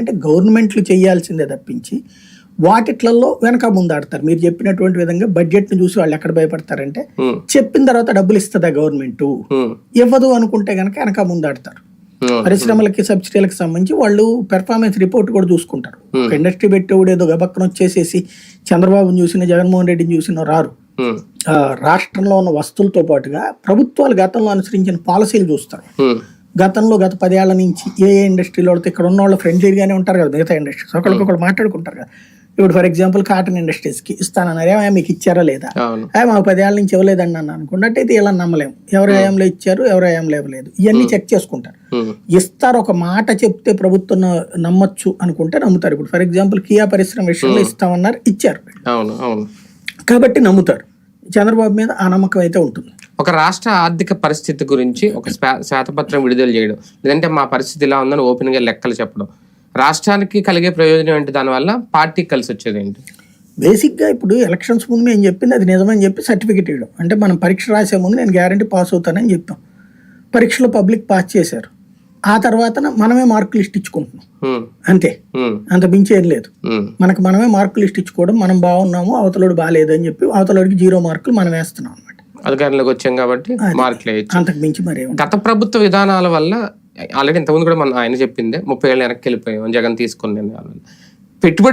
అంటే గవర్నమెంట్లు చేయాల్సిందే తప్పించి వాటిట్లలో వెనక ముందాడతారు. మీరు చెప్పినటువంటి విధంగా బడ్జెట్ని చూసి వాళ్ళు ఎక్కడ భయపడతారంటే చెప్పిన తర్వాత డబ్బులు ఇస్తుందా గవర్నమెంట్? ఇవ్వదు అనుకుంటే గనక వెనక ముందాడతారు. పరిశ్రమలకి సబ్సిడీలకు సంబంధించి వాళ్ళు పెర్ఫార్మెన్స్ రిపోర్ట్ కూడా చూసుకుంటారు. ఇండస్ట్రీ పెట్టేవాడు ఏదో గబక్కన వచ్చేసేసి చంద్రబాబుని చూసిన జగన్మోహన్ రెడ్డిని చూసిన రారు. రాష్ట్రంలో ఉన్న వస్తువులతో పాటుగా ప్రభుత్వాలు గతంలో అనుసరించిన పాలసీలు చూస్తారు. గతంలో గత పదేళ్ళ నుంచి ఏ ఏ ఇండస్ట్రీలో పడితే ఇక్కడ ఉన్న వాళ్ళు ఫ్రెండ్లీగానే ఉంటారు కదా మిగతా ఇండస్ట్రీస్ ఒకరికొకరు మాట్లాడుకుంటారు కదా. ఇప్పుడు ఫర్ ఎగ్జాంపుల్ కాటన్ ఇండస్ట్రీస్కి ఇస్తానన్నారు. ఏమయ్య మీకు ఇచ్చారా లేదా? ఏ మాకు పదేళ్ళ నుంచి ఇవ్వలేదండి అన్న అనుకున్నట్టు అయితే ఇలా నమ్మలేము ఎవరు హయాంలో ఇచ్చారు ఎవరు హయాంలో ఇవ్వలేదు. ఇవన్నీ చెక్ చేసుకుంటారు. ఇస్తారు ఒక మాట చెప్తే ప్రభుత్వం నమ్మొచ్చు అనుకుంటే నమ్ముతారు. ఇప్పుడు ఫర్ ఎగ్జాంపుల్ కియా పరిశ్రమ విషయంలో ఇస్తామన్నారు ఇచ్చారు. అవును అవును. కాబట్టి నమ్ముతారు. చంద్రబాబు మీద ఆ నమ్మకం అయితే ఉంటుంది. ఒక రాష్ట్ర ఆర్థిక పరిస్థితి గురించి ఒక శ్వే- శ్వేతపత్రం విడుదల చేయడం. లేదంటే మా పరిస్థితి ఇలా ఉందని ఓపెన్గా లెక్కలు చెప్పడం. రాష్ట్రానికి కలిగే ప్రయోజనం ఏంటి? దానివల్ల పార్టీకి కలిసి వచ్చేది ఏంటి? బేసిక్గా ఇప్పుడు ఎలక్షన్స్ ముందు మేము చెప్పింది అది నిజమని చెప్పి సర్టిఫికేట్ ఇవ్వడం. అంటే మనం పరీక్ష రాసే ముందు నేను గ్యారంటీ పాస్ అవుతానని చెప్పాం పరీక్షలో పబ్లిక్ పాస్ చేశారు. ఆ తర్వాత మనమే మార్క్ లిస్ట్ ఇచ్చుకుంటున్నాం. అంతే. అంత మించి ఏం లేదు. మనకు మనమే మార్క్ లిస్ట్ ఇచ్చుకోవడం మనం బాగున్నాము అవతలోడు బాగాలేదు అని చెప్పి అవతలోడికి జీరో మార్కులు మనం వేస్తున్నాం అనమాట అధికారంలోకి వచ్చాం కాబట్టి మార్కులు అంతకు మించి మరేం గత ప్రభుత్వ విధానాల వల్ల ఆల్రెడీ ఇంతకుముందు కూడా మనం ఆయన చెప్పిందే ముప్పై ఏళ్ళు వెనక్కి వెళ్ళిపోయాం జగన్ వల్ల పెట్టుబడి